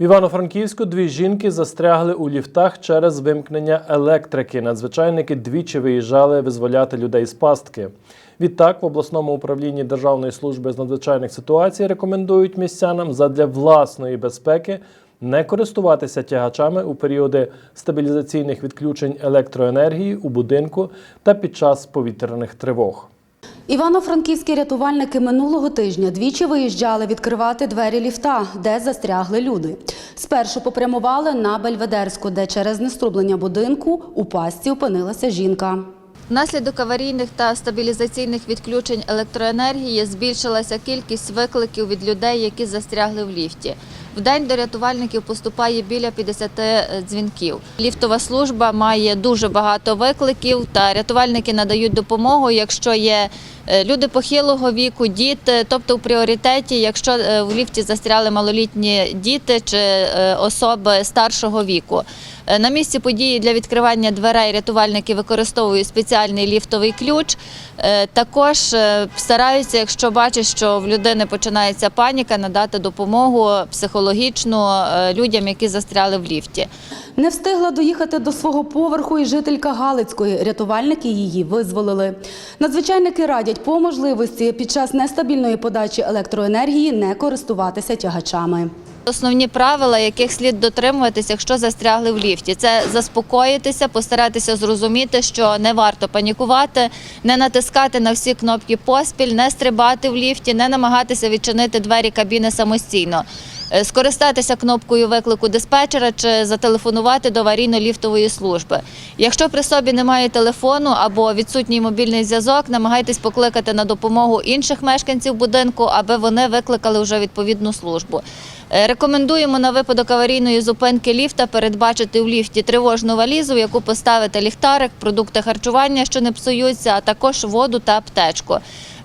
В Івано-Франківську дві жінки застрягли у ліфтах через вимкнення електрики. Надзвичайники двічі виїжджали визволяти людей з пастки. Відтак, в обласному управлінні Державної служби з надзвичайних ситуацій рекомендують містянам задля власної безпеки не користуватися тягачами у періоди стабілізаційних відключень електроенергії у будинку та під час повітряних тривог. Івано-франківські рятувальники минулого тижня двічі виїжджали відкривати двері ліфта, де застрягли люди. Спершу попрямували на Бельведерську, де через неструблення будинку у пастці опинилася жінка. Внаслідок аварійних та стабілізаційних відключень електроенергії збільшилася кількість викликів від людей, які застрягли в ліфті. В день до рятувальників поступає біля 50 дзвінків. Ліфтова служба має дуже багато викликів, та рятувальники надають допомогу, якщо є е, люди похилого віку, діти, тобто в пріоритеті, якщо е, в ліфті застряли малолітні діти чи е, особи старшого віку. Е, На місці події для відкривання дверей рятувальники використовують спеціальний ліфтовий ключ. Е, Також е, стараються, якщо бачать, що в людини починається паніка, надати допомогу психологічну людям, які застряли в ліфті. Не встигла доїхати до свого поверху і жителька Галицької. Рятувальники її визволили. Надзвичайники радять по можливості під час нестабільної подачі електроенергії не користуватися тягачами. Основні правила, яких слід дотримуватися, якщо застрягли в ліфті, це заспокоїтися, постаратися зрозуміти, що не варто панікувати, не натискати на всі кнопки поспіль, не стрибати в ліфті, не намагатися відчинити двері кабіни самостійно. Е, Скористатися кнопкою виклику диспетчера чи зателефонувати до аварійно-ліфтової служби. Якщо при собі немає телефону або відсутній мобільний зв'язок, намагайтесь покликати на допомогу інших мешканців будинку, аби вони викликали вже відповідну службу. Е, Рекомендуємо на випадок аварійної зупинки ліфта передбачити в ліфті тривожну валізу, в яку поставити ліхтарик, продукти харчування, що не псуються, а також воду та аптечку.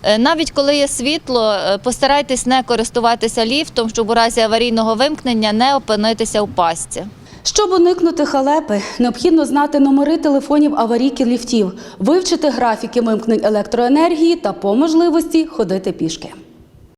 Е, Навіть коли є світло, е, постарайтесь не користуватися ліфтом, щоб у разі аварійного вимкнення не опинитися в пастці. Щоб уникнути халепи, необхідно знати номери телефонів аварійки ліфтів, вивчити графіки вимкнень електроенергії та по можливості ходити пішки.